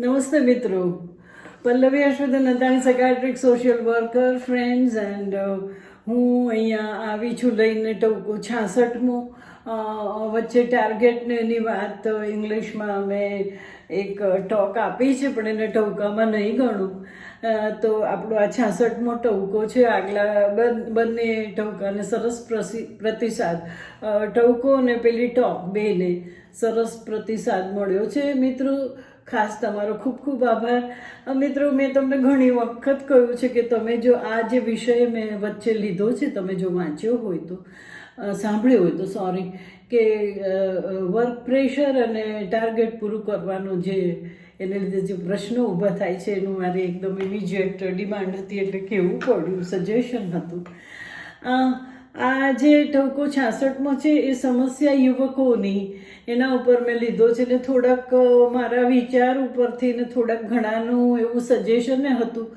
નમસ્તે મિત્રો. Pallavi Ashwadan Nandani psychiatric social worker friends and હું અહીંયા આવી છું લઈને ટૂંકું છાસઠમો. વચ્ચે ટાર્ગેટને એની વાત ઇંગ્લિશમાં મેં એક ટોક આપી છે, પણ એને ટહુકામાં નહીં ગણું. તો આપણો આ છાસઠમો ટહુકો છે. આગલા બન- ટહુકાને સરસ પ્રતિસાદ. ટહુકો અને પેલી ટોક બેને સરસ પ્રતિસાદ મળ્યો છે. મિત્રો ખાસ તમારો ખૂબ ખૂબ આભાર. મિત્રો, મેં તમને ઘણી વખત કહ્યું છે કે તમે જો આ જે વિષય મેં વચ્ચે લીધો છે, તમે જો વાંચ્યો હોય તો સાંભળ્યો હોય તો સોરી કે વર્ક પ્રેશર અને ટાર્ગેટ પૂરું કરવાનું જે, એને લીધે જે પ્રશ્નો ઊભા થાય છે, એનું મારી એકદમ ઇમિજિએટ ડિમાન્ડ હતી એટલે કહેવું પડ્યું સજેશન હતું. આ જે ટવકો છાસઠમાં છે, એ સમસ્યા યુવકોની. એના ઉપર મેં લીધો છે ને થોડાક મારા વિચાર ઉપરથી ને થોડાક ઘણાનું એવું સજેશન હતું.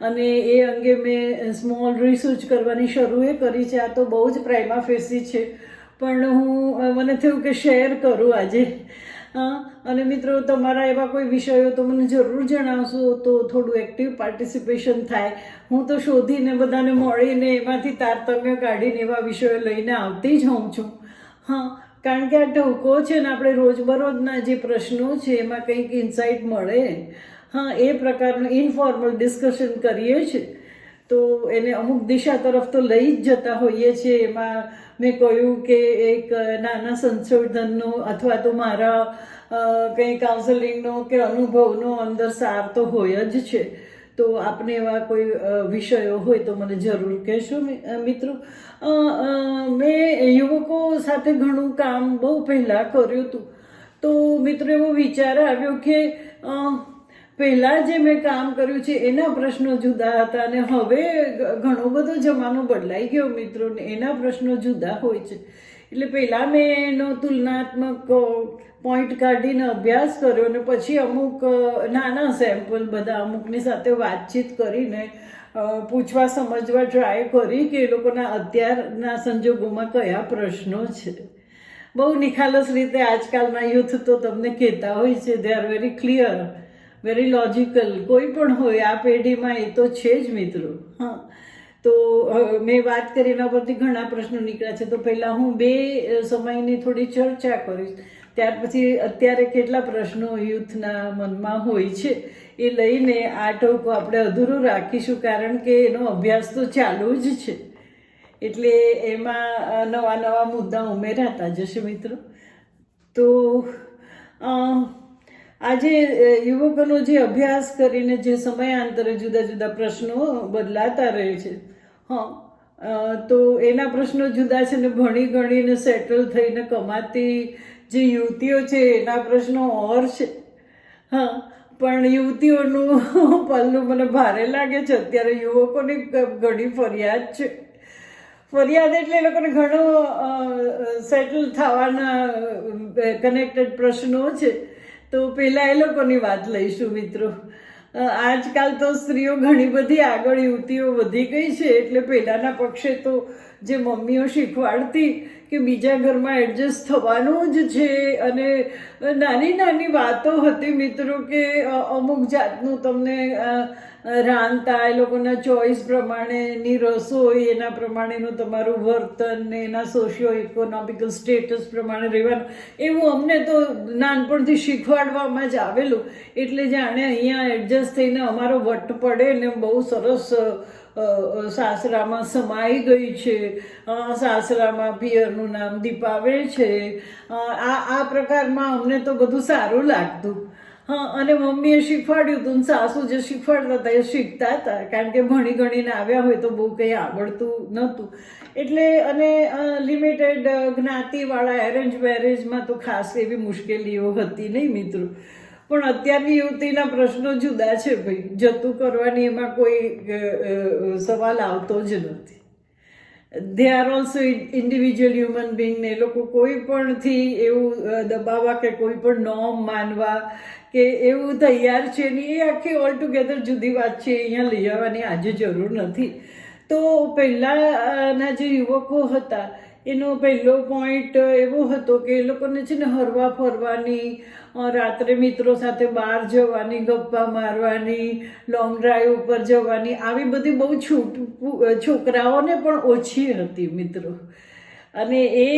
અને એ અંગે મેં સ્મોલ રિસર્ચ કરવાની શરૂ એ કરી છે. આ તો બહુ જ પ્રાઇમા ફેસી છે. પણ હું મને થયું કે શેર કરું આજે. અને મિત્રો, તમારા એવા કોઈ વિષયો તો મને જરૂર જણાવશો તો થોડું એક્ટિવ પાર્ટિસિપેશન થાય. હું તો શોધીને બધાને મળીને એમાંથી તારતમ્ય કાઢીને એવા વિષયો લઈને આવતી જ હોઉં છું. હા, કારણ કે આ ટૂંકો છે ને, આપણે રોજબરોજના જે પ્રશ્નો છે, એમાં કંઈક ઇન્સાઇટ મળે. હા, એ પ્રકારનું ઇનફોર્મલ ડિસ્કશન કરીએ છીએ. તો એને અમુક દિશા તરફ તો લઈ જ જતા હોઈએ છીએ, એમાં મેં કહ્યું કે એક નાના સંશોધનનો અથવા તો મારા કંઈ કાઉન્સેલિંગનો કે અનુભવનો અંદર સાર તો હોય જ છે. તો આપને એવા કોઈ વિષયો હોય તો મને જરૂર કહેશો મિત્રો. મેં યુવકો સાથે ઘણું કામ બહુ પહેલાં કર્યું હતું. તો મિત્રો એવો વિચાર આવ્યો કે પહેલાં જે મેં કામ કર્યું છે, એના પ્રશ્નો જુદા હતા અને હવે ઘણો બધો જમાનો બદલાઈ ગયો મિત્રો, ને એના પ્રશ્નો જુદા હોય છે. એટલે પહેલાં મેં એનો તુલનાત્મક પોઈન્ટ કાઢીને અભ્યાસ કર્યો અને પછી અમુક નાના સેમ્પલ બધા અમુકની સાથે વાતચીત કરીને પૂછવા, સમજવા ટ્રાય કરી કે એ લોકોના અત્યારના સંજોગોમાં કયા પ્રશ્નો છે. બહુ નિખાલસ રીતે આજકાલના યુથ તો તમને કહેતા હોય છે they are very clear very logical કોઈ પણ હોય, આ પેઢીમાં એ તો છે જ મિત્રો. હા. તો મેં વાત કરી એના પરથી ઘણા પ્રશ્નો નીકળ્યા છે. તો પહેલાં હું બે સમયની થોડી ચર્ચા કરીશ. ત્યાર પછી અત્યારે કેટલા પ્રશ્નો યુથના મનમાં હોય છે, એ લઈને આ ટોકો આપણે અધૂરો રાખીશું, કારણ કે એનો અભ્યાસ તો ચાલુ જ છે. એટલે એમાં નવા નવા મુદ્દા ઉમેરાતા જશે મિત્રો. તો આજે યુવકોનો જે અભ્યાસ કરીને જે સમયાંતરે જુદા જુદા પ્રશ્નો બદલાતા રહે છે. હા તો એના પ્રશ્નો જુદા છે ને ભણી ગણીને સેટલ થઈને કમાતી જે યુવતીઓ છે, એના પ્રશ્નો ઓર છે. હા, પણ યુવતીઓનું પલ્લું મને ભારે લાગે છે. અત્યારે યુવકોની ઘણી ફરિયાદ છે. ફરિયાદ એટલે એ લોકોને ઘણો સેટલ થવાના કનેક્ટેડ પ્રશ્નો છે. તો પહેલાં એ લોકોની વાત લઈશું મિત્રો. આજકાલ તો સ્ત્રીઓ ઘણી બધી આગળ યુવતીઓ વધી ગઈ છે, એટલે પહેલાંના પક્ષે તો જે મમ્મીઓ શીખવાડતી કે બીજા ઘરમાં એડજસ્ટ થવાનું જ છે. અને નાની નાની વાતો હતી મિત્રો કે અમુક જાતનું તમને રાંધતા એ લોકોના ચોઈસ પ્રમાણેની રસોઈ, એના પ્રમાણેનું તમારું વર્તન, ને એના સોશિયો ઇકોનોમિકલ સ્ટેટસ પ્રમાણે રહેવાનું, એવું અમને તો નાનપણથી શીખવાડવામાં જ આવેલું. એટલે જાણે અહીંયા એડજસ્ટ થઈને અમારો વટ પડે ને બહુ સરસ સાસરામાં સમાઈ ગઈ છે. સાસરામાં પિયરનું નામ દીપાવે છે. આ આ પ્રકારમાં અમને તો બધું સારું લાગતું. હા, અને મમ્મીએ શીખવાડ્યું હતું સાસુ જે શીખવાડતા હતા એ શીખતા હતા. કારણ કે ભણી ગણીને આવ્યા હોય તો બહુ કંઈ આવડતું નહોતું. એટલે, અને લિમિટેડ જ્ઞાતિવાળા એરેન્જ મેરેજમાં તો ખાસ એવી મુશ્કેલીઓ હતી નહીં મિત્રો. પણ અત્યારની યુવતીના પ્રશ્નો જુદા છે ભાઈ. જતું કરવાની એમાં કોઈ સવાલ આવતો જ નથી. They are also individual human બિંગને એ લોકો કોઈ પણથી એવું દબાવવા કે કોઈ પણ નોમ માનવા કે એવું તૈયાર છે ને એ આખી ઓલ ટુગેધર જુદી વાત છે. અહીંયા લઈ આવવાની આજે જરૂર નથી. તો પહેલાંના જે યુવકો હતા એનો પહેલો પોઈન્ટ એવો હતો કે એ લોકોને છે ને હરવા ફરવાની રાત્રે મિત્રો સાથે બહાર જવાની, ગપ્પા મારવાની લોંગ ડ્રાઈવ ઉપર જવાની, આવી બધી બહુ છૂટ છોકરાઓને પણ ઓછી હતી મિત્રો. અને એ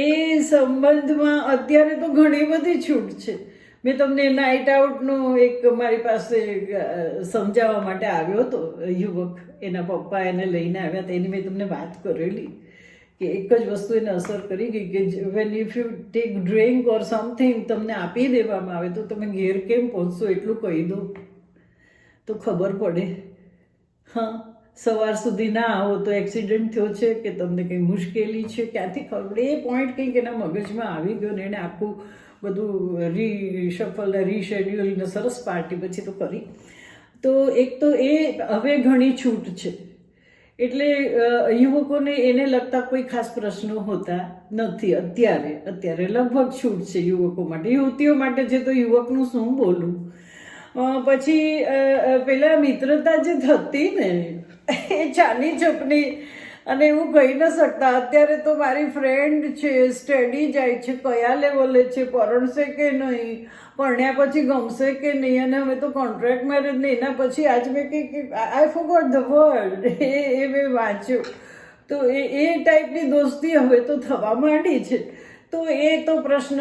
એ સંબંધમાં અત્યારે તો ઘણી બધી છૂટ છે. મેં તમને નાઇટ આઉટનો એક મારી પાસે સમજાવવા માટે આવ્યો હતો, યુવક. એના પપ્પા એને લઈને આવ્યા હતા એની મેં તમને વાત કરેલી. કે એક જ વસ્તુ એને અસર કરી ગઈ કે when if you take drink or something તમને આપી દેવામાં આવે તો તમે ઘેર કેમ પહોંચશો? એટલું કહી દો. તો ખબર પડે. હા, સવાર સુધી ના આવો તો એક્સિડન્ટ થયો છે કે તમને કંઈ મુશ્કેલી છે? ક્યાંથી ખબર? એ પોઈન્ટ કંઈક એના મગજમાં આવી ગયો ને એને આખું બધું રીશફલ ને રીશેડ્યુલ ને સરસ પાર્ટી પછી તો કરી. તો એક તો એ હવે ઘણી છૂટ છે. એટલે યુવકોને એને લગતા કોઈ ખાસ પ્રશ્નો હોતા નથી અત્યારે. અત્યારે લગભગ છૂટ છે યુવકો માટે. યુવતીઓ માટે છે તો યુવકનું શું બોલું? અ, પછી પેલા મિત્રતા જે થતી ને એ ચાની ચપની અને એવું કહી ન શકતા. અત્યારે તો મારી ફ્રેન્ડ છે સ્ટડી જાય છે, કયા લેવલે છે, પરણશે કે નહીં, પરણ્યા પછી ગમશે કે નહીં, અને હવે તો કોન્ટ્રાક્ટ મેરેજ ને એના પછી આજ મેં કે આઈ ફોગોટ ધ વર્ડ એ એ મેં વાંચ્યું. તો એ એ ટાઈપની દોસ્તી હવે તો થવા માંડી છે. તો એ તો પ્રશ્ન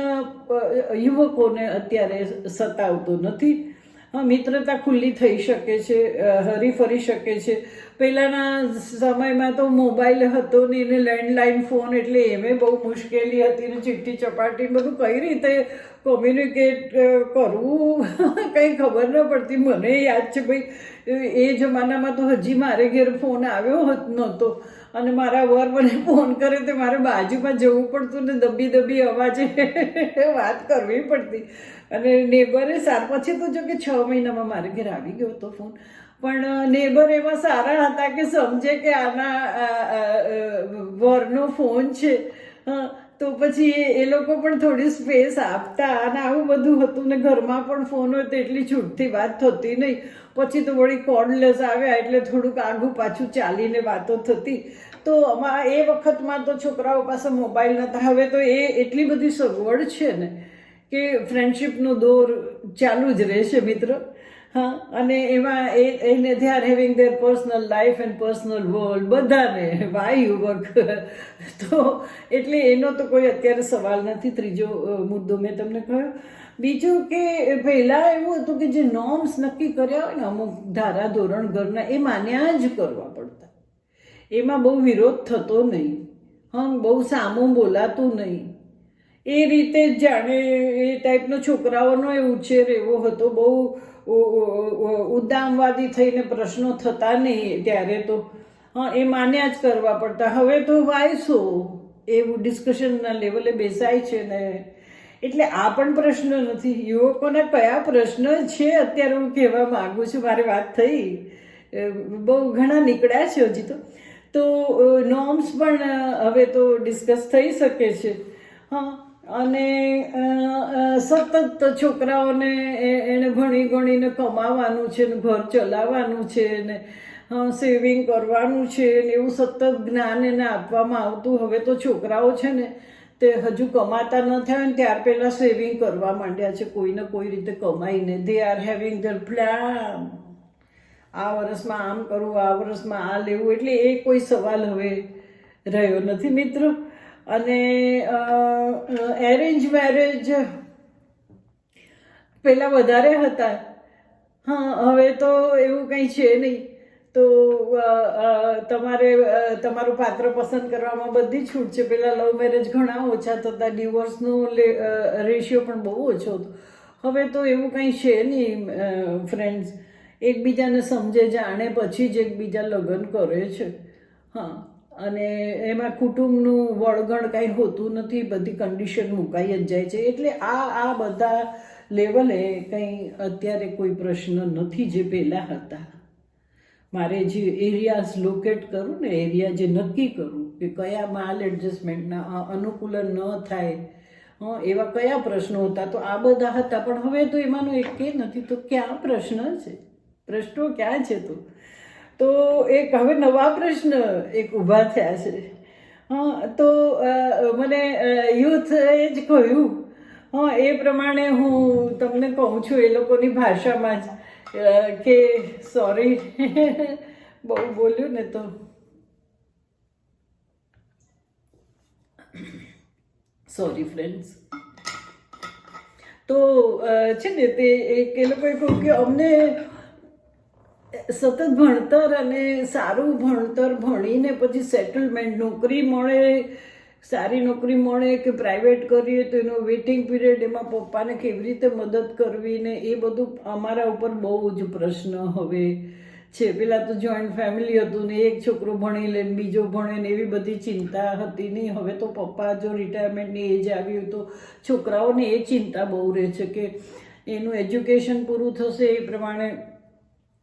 યુવકોને અત્યારે સતાવતો નથી. મિત્રતા ખુલ્લી થઈ શકે છે હરી ફરી શકે છે. પહેલાંના સમયમાં તો મોબાઈલ હતો ને એને લેન્ડલાઇન ફોન એટલે એમે બહુ મુશ્કેલી હતી ને ચીઠ્ઠી ચપાટી બધું કઈ રીતે કોમ્યુનિકેટ કરવું? કંઈ ખબર ન પડતી. મને યાદ છે, ભાઈ, એ જમાનામાં તો હજી મારે ઘેર ફોન આવ્યો નહોતો. અને મારા વર મને ફોન કરે તો મારે બાજુમાં જવું પડતું ને દબી દબી અવાજે વાત કરવી પડતી. અને નેબરે સાર, પછી તો જો કે છ મહિનામાં મારે ઘેર આવી ગયો હતો ફોન. પણ નેબર એવા સારા હતા કે સમજે કે આના વરનો ફોન છે. તો પછી એ- લોકો પણ થોડી સ્પેસ આપતા અને આવું બધું હતું ને ઘરમાં પણ ફોન હોય તો એટલી છૂટથી વાત થતી નહીં. પછી તો વળી કોર્ડલેસ આવ્યા એટલે થોડુંક આઘું પાછું ચાલીને વાતો થતી. તો આમાં એ વખતમાં તો છોકરાઓ પાસે મોબાઈલ નહોતા હવે તો એ એટલી બધી સગવડ છે ને કે ફ્રેન્ડશિપનો દોર ચાલુ જ રહેશે મિત્રો. હા, અને એમાં એ એને are having their personal life and personal world બધાને વાય યુવક. તો એટલે એનો તો કોઈ અત્યારે સવાલ નથી. ત્રીજો મુદ્દો મેં તમને કહ્યો. બીજું કે પહેલાં એવું હતું કે જે નોર્મ્સ નક્કી કર્યા હોય ને, અમુક ધારા, ધોરણ, ઘરના, એ માન્યા જ કરવા પડતા. એમાં બહુ વિરોધ થતો નહીં. હં, બહુ સામું બોલાતું નહીં. એ રીતે જાણે એ ટાઈપનો છોકરાઓનો એ ઉછેર એવો હતો. બહુ ઉદ્દામવાદી થઈને પ્રશ્નો થતા નહીં ત્યારે તો એ માન્યા જ કરવા પડતા. હવે તો વાયસો એવું ડિસ્કશનના લેવલે બેસાય છે ને. એટલે આ પણ પ્રશ્ન નથી. યુવકોના કયા પ્રશ્ન છે અત્યારે હું કહેવા માગું છું. મારી વાત થઈ. બહુ ઘણા નીકળ્યા છે હજી તો. તો નોર્મ્સ પણ હવે તો ડિસ્કસ થઈ શકે છે. હા અને સતત છોકરાઓને એ- એને ભણી ગણીને કમાવાનું છે ને ઘર ચલાવવાનું છે ને સેવિંગ કરવાનું છે ને એવું સતત જ્ઞાન એને આપવામાં આવતું. હવે તો છોકરાઓ છે ને, તે હજુ કમાતા ન થયા ને ત્યાર પહેલાં સેવિંગ કરવા માંડ્યા છે. કોઈને કોઈ રીતે કમાઈને. They are having their plan આ વર્ષમાં આમ કરવું આ વર્ષમાં આ લેવું, એટલે એ કોઈ સવાલ હવે રહ્યો નથી. મિત્રો અને એરેન્જ મેરેજ પહેલાં વધારે હતા. હા, હવે તો એવું કંઈ છે નહીં. તો તમારે તમારું પાત્ર પસંદ કરવામાં બધી છૂટ છે. પહેલાં લવ મેરેજ ઘણા ઓછા થતા. ડિવોર્સનો રેશિયો પણ બહુ ઓછો હતો. હવે તો એવું કંઈ છે નહીં ફ્રેન્ડ્સ એકબીજાને સમજે જાણે પછી જ એકબીજા લગ્ન કરે છે. હા. અને એમાં કુટુંબનું વળગણ કાંઈ હોતું નથી, બધી કન્ડિશન મુકાઈ જ જાય છે. એટલે આ આ બધા લેવલે કંઈ અત્યારે કોઈ પ્રશ્ન નથી જે પહેલાં હતા. મારે જે એરિયાઝ લોકેટ કરું ને એરિયા જે નક્કી કરું કે કયા માલ એડજસ્ટમેન્ટના અનુકૂલન ન થાય એવા કયા પ્રશ્નો હતા. તો આ બધા હતા. પણ હવે તો એમાંનો એકે નથી, તો ક્યાં પ્રશ્ન છે? પ્રશ્નો ક્યાં છે તો? તો એક હવે નવા પ્રશ્ન એક ઊભા થયા છે. હા, તો મને યુથ જ કહ્યું. હા, એ પ્રમાણે હું તમને કહું છું એ લોકોની ભાષામાં જ કે સોરી બહુ બોલ્યું ને તો. સોરી ફ્રેન્ડ્સ તો છે ને તે એક એ લોકોએ કહ્યું કે અમને સતત ભણતર અને સારું ભણતર ભણીને પછી સેટલમેન્ટ નોકરી મળે, સારી નોકરી મળે કે પ્રાઇવેટ કરીએ તો એનો વેઇટિંગ પીરિયડ એમાં પપ્પાને કેવી રીતે મદદ કરવી ને એ બધું અમારા ઉપર બહુ જ પ્રશ્ન હવે છે. પેલા તો જોઈન્ટ ફેમિલી હતું ને એક છોકરો ભણી લે બીજો ભણે ને એવી બધી ચિંતા હતી નહીં. હવે તો પપ્પા જો રિટાયરમેન્ટની એજ આવ્યું તો છોકરાઓને એ ચિંતા બહુ રહે છે કે એનું એજ્યુકેશન પૂરું થશે એ પ્રમાણે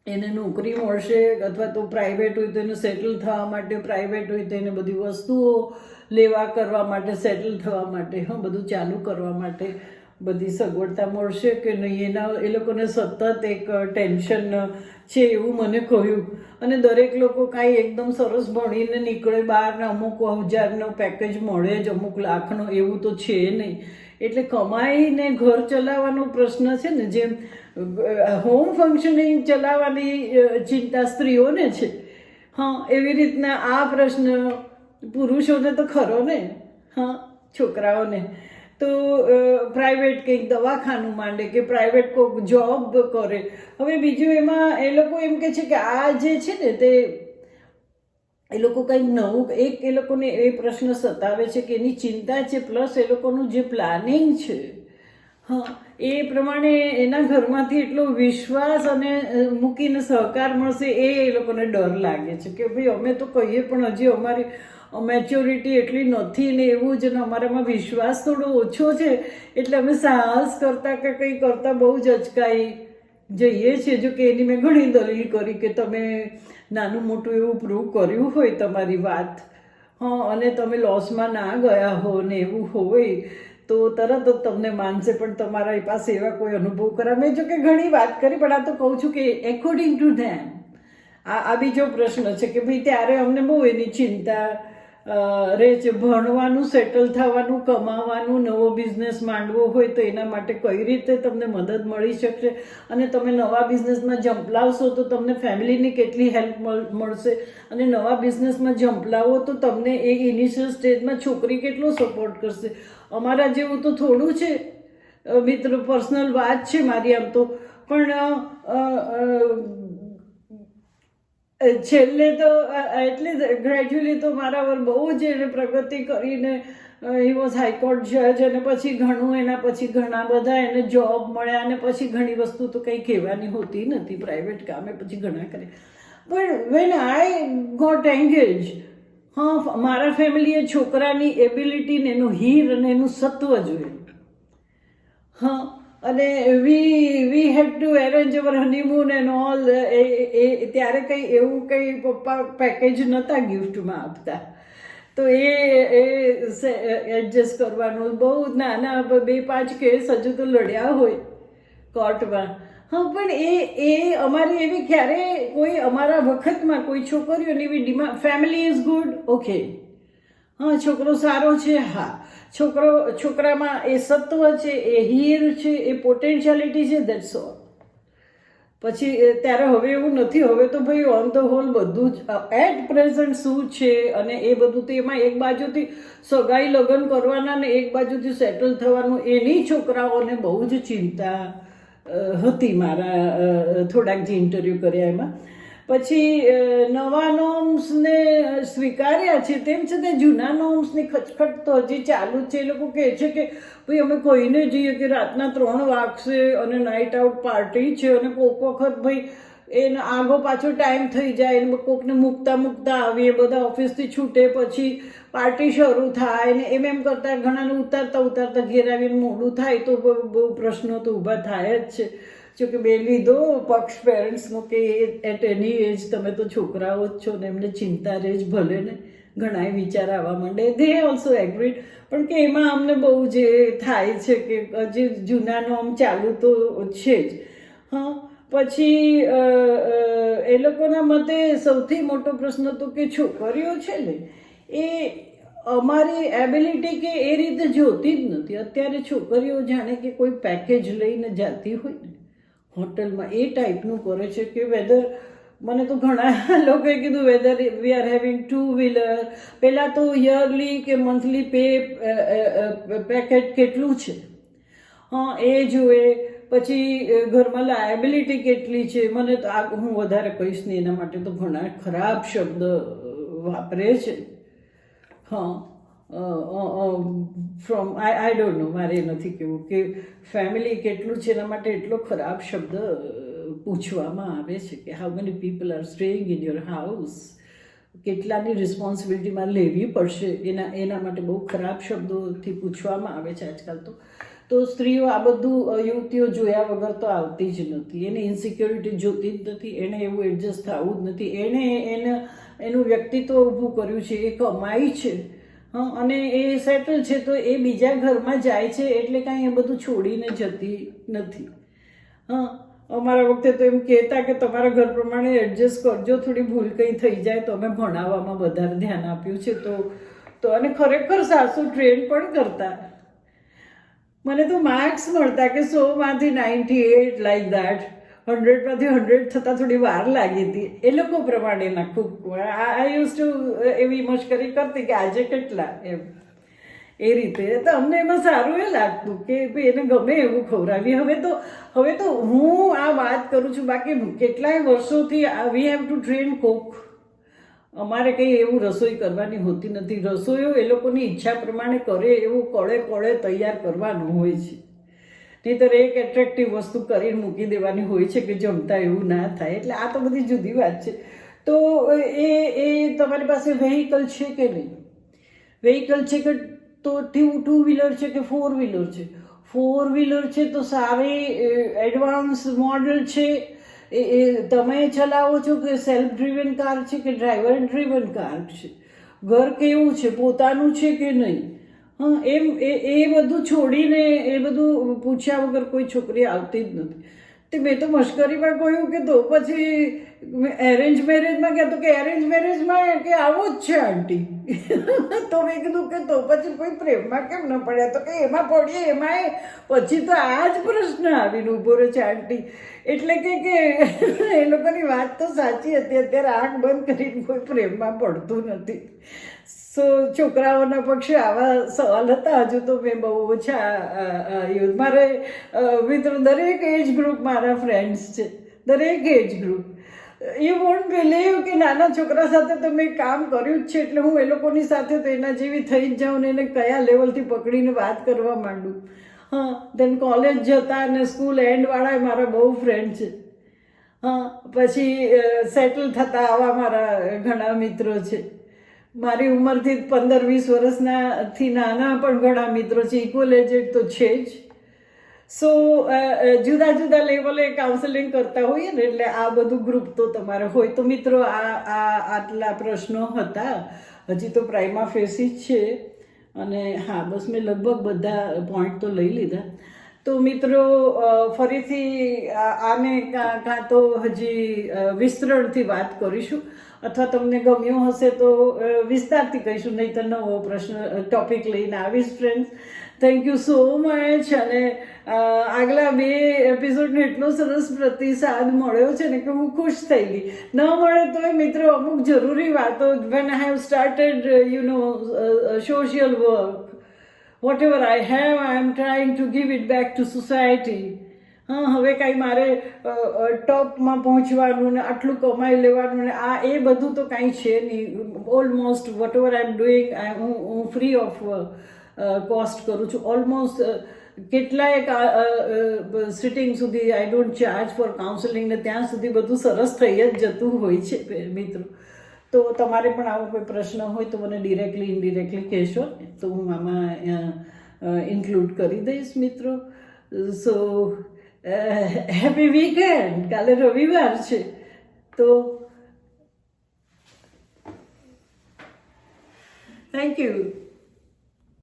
એને નોકરી મળશે અથવા તો પ્રાઇવેટ હોય તો એને સેટલ થવા માટે પ્રાઇવેટ હોય તો એને બધી વસ્તુઓ લેવા કરવા માટે સેટલ થવા માટે, હા, બધું ચાલુ કરવા માટે બધી સગવડતા મળશે કે નહીં? એના, એ લોકોને સતત એક ટેન્શન છે એવું મને કહ્યું. અને દરેક લોકો કાંઈ એકદમ સરસ ભણીને નીકળે, બહારના અમુક હજારનો પેકેજ મળે જ, અમુક લાખનો, એવું તો છે નહીં. એટલે કમાઈને ઘર ચલાવવાનો પ્રશ્ન છે ને, જેમ હોમ ફંક્શનિંગ ચલાવવાની ચિંતા સ્ત્રીઓને છે. હા, એવી રીતના આ પ્રશ્ન પુરુષોને તો ખરો ને? હા, છોકરાઓને. તો પ્રાઇવેટ કંઈક દવાખાનું માંડે કે પ્રાઇવેટ કોઈક જોબ કરે. હવે બીજું એમાં એ લોકો એમ કે છે કે આ જે છે ને તે એ લોકો કંઈક નવું, એક એ લોકોને એ પ્રશ્ન સતાવે છે કે એની ચિંતા છે, પ્લસ એ લોકોનું જે પ્લાનિંગ છે હા, એ પ્રમાણે એના ઘરમાંથી એટલો વિશ્વાસ અને મૂકીને સહકાર મળશે એ એ લોકોને ડર લાગે છે કે ભાઈ અમે તો કહીએ પણ હજી અમારી મેચ્યોરિટી એટલી નથી ને એવું જ ને અમારામાં વિશ્વાસ થોડો ઓછો છે. એટલે અમે સાહસ કરતાં કે કંઈ કરતાં બહુ જ અચકાઈ જઈએ છીએ. જો કે એની મેં ઘણી દલીલ કરી કે તમે નાનું મોટું એવું પ્રૂવ કર્યું હોય તમારી વાત. હા, અને તમે લોસમાં ના ગયા હો ને એવું હોય. તો તરત જ તમને માનશે, પણ તમારા પાસે એવા કોઈ અનુભવ કરા. મેં જો કે ઘણી વાત કરી, પણ આ તો કહું છું કે એકોર્ડિંગ ટુ ધેમ આ આ બીજો પ્રશ્ન છે કે ભાઈ ત્યારે અમને બહુ એની ચિંતા રહે છે. ભણવાનું સેટલ થવાનું, કમાવાનું, નવો બિઝનેસ માંડવો હોય તો એના માટે કઈ રીતે તમને મદદ મળી શકશે? અને તમે નવા બિઝનેસમાં ઝંપલાવશો તો તમને ફેમિલીની કેટલી હેલ્પ મળશે? અને નવા બિઝનેસમાં ઝંપલાવો તો તમને એ ઇનિશિયલ સ્ટેજમાં છોકરી કેટલો સપોર્ટ કરશે? અમારા જેવું તો થોડું છે. મિત્રો પર્સનલ વાત છે મારી આમ તો. પણ છેલ્લે તો એટલે ગ્રેજ્યુઅલી તો મારા પર બહુ જ એને પ્રગતિ કરીને હી વોઝ હાઈકોર્ટ જજ અને પછી ઘણું એના પછી ઘણા બધા એને જોબ મળ્યા અને પછી ઘણી વસ્તુ તો કંઈ કહેવાની હોતી નથી પ્રાઇવેટ કામે પછી ઘણા કરે પણ વેન આઈ ગોટ એન્ગેજ હા મારા ફેમિલીએ છોકરાની એબિલિટી ને એનું હીર અને એનું સત્વ જોયું. હા, અને we we had to arrange our honeymoon and all એ ત્યારે કંઈ એવું કંઈ પપ્પા પેકેજ નહોતા ગિફ્ટમાં આપતા. તો એ એ એડજસ્ટ કરવાનું. બહુ નાના, બે પાંચ કેસ હજુ તો લડ્યા હોય કોર્ટમાં હા, પણ એ એ અમારી એવી ક્યારે કોઈ અમારા વખતમાં કોઈ છોકરીઓની એવી demand family is good okay હા, છોકરો સારો છે, હા. છોકરો, છોકરામાં એ સત્વ છે, એ હીર છે, એ પોટેન્શિયાલિટી છે દેટ્સ ઓલ પછી ત્યારે હવે એવું નથી, હવે તો ભાઈ ઓન ધ હોલ બધું જ એટ પ્રેઝન્ટ શું છે અને એ બધું તો એમાં એક બાજુથી સગાઈ લગ્ન કરવાના ને એક બાજુથી સેટલ થવાનું, એની છોકરાઓને બહુ જ ચિંતા. હતી મારા થોડાક જે ઇન્ટરવ્યૂ કર્યા એમાં. પછી નવા નોર્મ્સને સ્વીકાર્યા છે, તેમ છતાં જૂના નોમ્સની ખચખટ તો હજી ચાલુ જ છે. એ લોકો કહે છે કે, ભાઈ, અમે કોઈને જઈએ કે રાતના ત્રણ વાગશે અને નાઇટ આઉટ પાર્ટી છે અને કોક વખત ભાઈ એનો આગો પાછો ટાઈમ થઈ જાય, એને કોકને મૂકતા મૂકતા આવીએ, બધા ઓફિસથી છૂટે પછી પાર્ટી શરૂ થાય ને એમ એમ કરતાં ઘણાને ઉતારતા ઉતારતા ઘેર આવીને મોડું થાય તો બહુ પ્રશ્નો તો ઊભા થાય જ છે. જોકે મેં લીધો, પક્ષ પેરેન્ટ્સનો કે એટ એની એજ તમે તો છોકરાઓ જ છો ને એમને ચિંતા રહે જ ભલે ને ઘણાય વિચાર આવવા માંડે. ધે ઓલ્સો એગ્રીડ પણ કે એમાં અમને બહુ જે થાય છે કે હજી જૂના નોમ ચાલુ તો છે જ. હા પછી એ લોકોના મતે સૌથી મોટો પ્રશ્ન તો કે છોકરીઓ છે ને, એ અમારી એબિલિટી કે એ રીતે જોતી જ નથી. અત્યારે છોકરીઓ જાણે કે કોઈ પેકેજ લઈને જતી હોય ને, હોટલમાં એ ટાઈપનું કરે છે કે વેધર મને તો ઘણા લોકોએ કીધું whether we are having two wheeler પહેલાં તો યરલી કે મંથલી પે પેકેટ કેટલું છે? હા, એ જુએ પછી ઘરમાં લાયબિલિટી કેટલી છે? મને તો આ હું વધારે કહીશ નહીં એના માટે તો ઘણા ખરાબ શબ્દ વાપરે છે. હા. From I I don't know મારે નથી કહેવું કે ફેમિલી કેટલું છે એના માટે એટલો ખરાબ શબ્દ પૂછવામાં આવે છે કે how many people are staying in your house કેટલાની રિસ્પોન્સિબિલિટીમાં લેવી પડશે? એના એના માટે બહુ ખરાબ શબ્દોથી પૂછવામાં આવે છે આજકાલ તો. તો સ્ત્રીઓ આ બધું યુવતીઓ જોયા વગર તો આવતી જ નથી. એને ઇન્સિક્યોરિટી જોતી જ નથી, એને એવું એડજસ્ટ થવું જ નથી. એણે એને, એનું વ્યક્તિત્વ ઊભું કર્યું છે, એ કમાઈ છે, હં, અને એ સેટલ છે તો એ બીજા ઘરમાં જાય છે એટલે કાંઈ એ બધું છોડીને જતી નથી. હા, અમારા વખતે તો એમ કહેતા કે તમારા ઘર પ્રમાણે એડજસ્ટ કરજો, થોડી ભૂલ કંઈ થઈ જાય તો અમે ભણાવવામાં વધારે ધ્યાન આપ્યું છે તો તો અને ખરેખર સાસુ ટ્રેન પણ કરતા. મને તો માર્ક્સ મળતા કે સોમાંથી નાઇન્ટી એટ લાઈક દેટ હંડ્રેડમાંથી હંડ્રેડ થતાં થોડી વાર લાગી હતી. એ લોકો પ્રમાણેના ખૂબ આ યુઝ ટુ એવી મશ્કરી કરતી કે આજે કેટલા એમ. એ રીતે. તો અમને એમાં સારું એ લાગતું કે ભાઈ એને ગમે એવું ખવડાવીએ હવે તો હવે તો હું આ વાત કરું છું બાકી કેટલાય વર્ષોથી વી હેવ ટુ ટ્રેન કોક અમારે કંઈ એવું રસોઈ કરવાની હોતી નથી. રસોઈઓ એ લોકોની ઈચ્છા પ્રમાણે કરે એવું કળે કળે તૈયાર કરવાનું હોય છે. નહીંતર એક એટ્રેક્ટિવ વસ્તુ કરીને મૂકી દેવાની હોય છે કે જમતા એવું ના થાય. એટલે આ તો બધી જુદી વાત છે. તો એ એ તમારી પાસે વેહિકલ છે કે નહીં? વેહિકલ છે કે તો ટુ ટુ વ્હીલર છે કે ફોર વ્હીલર છે? ફોર વ્હીલર છે તો સારી એડવાન્સ મોડલ છે એ એ તમે ચલાવો છો કે સેલ્ફ ડ્રીવન કાર છે કે ડ્રાઈવર ડ્રીવન કાર છે? ઘર કેવું છે? પોતાનું છે કે નહીં? હા, એમ, એ એ બધું છોડીને, એ બધું પૂછ્યા વગર કોઈ છોકરી આવતી જ નથી. તે મેં તો મશ્કરીમાં કહ્યું કે તો પછી એરેન્જ મેરેજમાં કહેતો કે એરેન્જ મેરેજમાં કે આવો જ છે આંટી તો મેં કીધું કે તો પછી કોઈ પ્રેમમાં કેમ ન પડ્યા? તો કે એમાં પડીએ એમાં પછી તો આ જ પ્રશ્ન આવીને ઊભો રહે છે આંટી એટલે કે કે એ લોકોની વાત તો સાચી હતી. અત્યારે આંખ બંધ કરીને કોઈ પ્રેમમાં પડતું નથી. સો છોકરાઓના પક્ષે આવા સવાલ હતા. હજુ તો મેં બહુ ઓછા મારે મિત્રો, દરેક એજ ગ્રુપ મારા ફ્રેન્ડ્સ છે. દરેક એજ ગ્રુપ એ વોન્ટ બિલીવ કે નાના છોકરા સાથે તો મેં કામ કર્યું જ છે, એટલે હું એ લોકોની સાથે તો એના જેવી થઈ જ જાઉં ને એને કયા લેવલથી પકડીને વાત કરવા માંડું. હા દેન કોલેજ જતા અને સ્કૂલ એન્ડવાળા મારા બહુ ફ્રેન્ડ છે. હા, પછી સેટલ થતા આવા મારા ઘણા મિત્રો છે. મારી ઉંમરથી પંદર વીસ વર્ષના થી નાના પણ ઘણા મિત્રો છે ઇક્વલ એજેડ તો છે જ. સો જુદા જુદા લેવલે કાઉન્સેલિંગ કરતા હોઈએ ને, એટલે આ બધું ગ્રુપ તો તમારે હોય. તો મિત્રો, આ આ, આટલા પ્રશ્નો હતા. હજી તો પ્રાઇમા ફેસી જ છે. અને હા, બસ મેં લગભગ બધા પોઈન્ટ તો લઈ લીધા. તો મિત્રો ફરીથી આને કાં તો હજી વિસ્તરણથી વાત કરીશું. અથવા તમને ગમ્યું હશે તો વિસ્તારથી કહીશું નહીં તો નવો પ્રશ્ન ટોપિક લઈને આવીશ friends thank you so much અને આગલા બે એપિસોડને એટલો સરસ પ્રતિસાદ મળ્યો છે ને કે હું ખુશ થઈ ગઈ. ન મળે તોય મિત્રો અમુક જરૂરી વાતો when I have started you know social work whatever I have, I am trying to give it back to society. હા, હવે કાંઈ મારે ટોપમાં પહોંચવાનું ને આટલું કમાઈ લેવાનું ને આ એ બધું તો કાંઈ છે નહીં. Almost whatever I am doing હું હું ફ્રી ઓફ કોસ્ટ કરું છું. ઓલમોસ્ટ કેટલાય સિટિંગ સુધી I don't charge for counselling ને ત્યાં સુધી બધું સરસ થઈ જ જતું હોય છે મિત્રો. તો તમારે પણ આવો કોઈ પ્રશ્ન હોય તો મને ડિરેક્ટલી ઇનડિરેક્ટલી કહેશો. તો હું આમાં ઇન્ક્લુડ કરી દઈશ, મિત્રો. સો હેપી વીકેન્ડ કાલે રવિવાર છે તો થેન્ક યુ